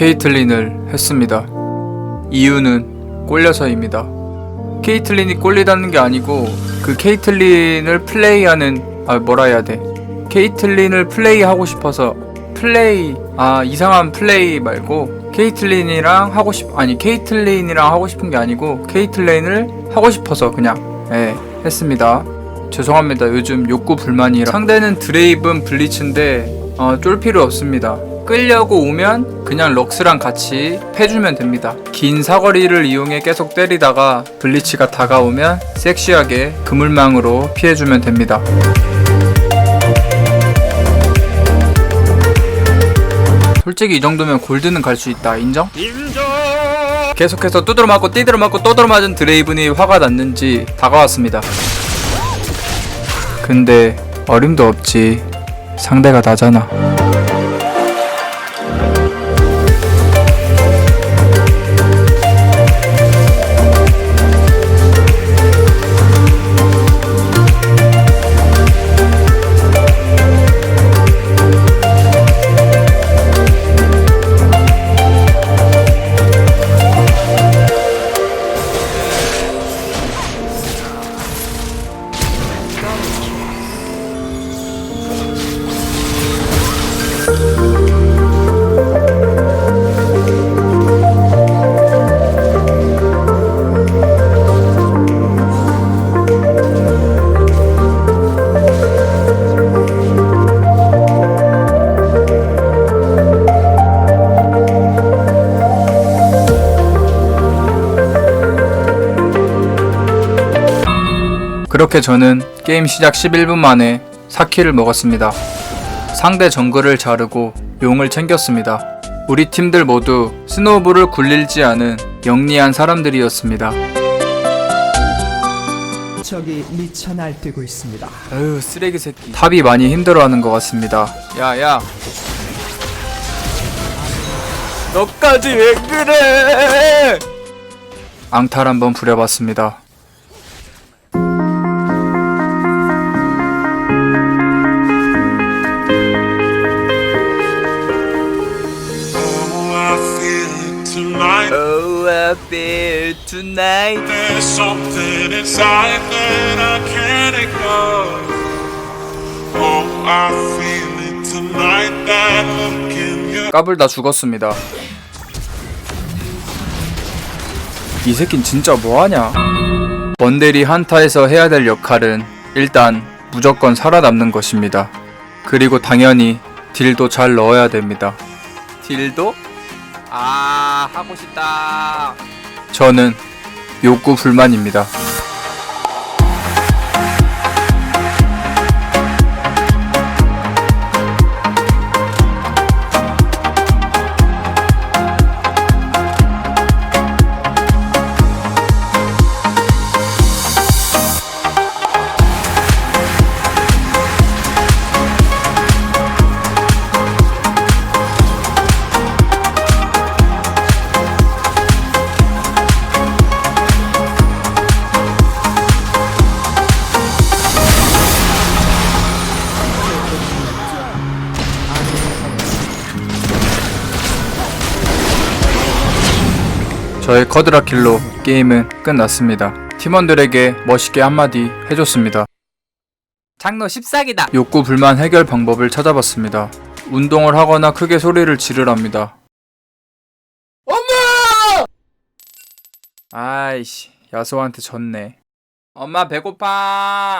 케이틀린을 했습니다. 이유는 꼴려서입니다. 케이틀린이 꼴리다는 게 아니고 그 케이틀린을 플레이하는 아 뭐라 해야 돼? 케이틀린을 플레이하고 싶어서 플레이 아 이상한 플레이 말고 케이틀린이랑 하고 싶 아니 케이틀린이랑 하고 싶은 게 아니고 케이틀린을 하고 싶어서 그냥 예 했습니다. 죄송합니다. 요즘 욕구 불만이라 상대는 드레이븐 블리츠인데 어, 쫄 필요 없습니다. 끌려고 오면 그냥 럭스랑 같이 패주면 됩니다. 긴 사거리를 이용해 계속 때리다가 블리치가 다가오면 섹시하게 그물망으로 피해주면 됩니다. 솔직히 이 정도면 골드는 갈 수 있다. 인정? 인정! 계속해서 두드러 맞고 띠드러 맞고 또드러 맞은 드레이븐이 화가 났는지 다가왔습니다. 근데 어림도 없지. 상대가 나잖아. 그렇게 저는 게임 시작 11분 만에 4킬을 먹었습니다. 상대 정글을 자르고 용을 챙겼습니다. 우리 팀들 모두 스노우볼을 굴릴지 않은 영리한 사람들이었습니다. 적이 미쳐 날뛰고 있습니다. 아유 쓰레기 새끼. 탑이 많이 힘들어하는 것 같습니다. 야야. 너까지 왜 그래? 앙탈 한번 부려봤습니다. I feel tonight. There's something inside that I can't ignore. Oh, I feel it tonight. That look in your 까불다 죽었습니다. 이 새낀 진짜 뭐하냐? 먼데리 한타에서 해야 될 역할은 일단 무조건 살아남는 것입니다. 그리고 당연히 딜도 잘 넣어야 됩니다. 딜도? 아 하고 싶다. 저는 욕구 불만입니다. 저의 커드라킬로 게임은 끝났습니다. 팀원들에게 멋있게 한마디 해줬습니다. 장로 14기다. 욕구 불만 해결 방법을 찾아봤습니다. 운동을 하거나 크게 소리를 지르랍니다. 엄마! 아이씨, 야소한테 졌네. 엄마 배고파.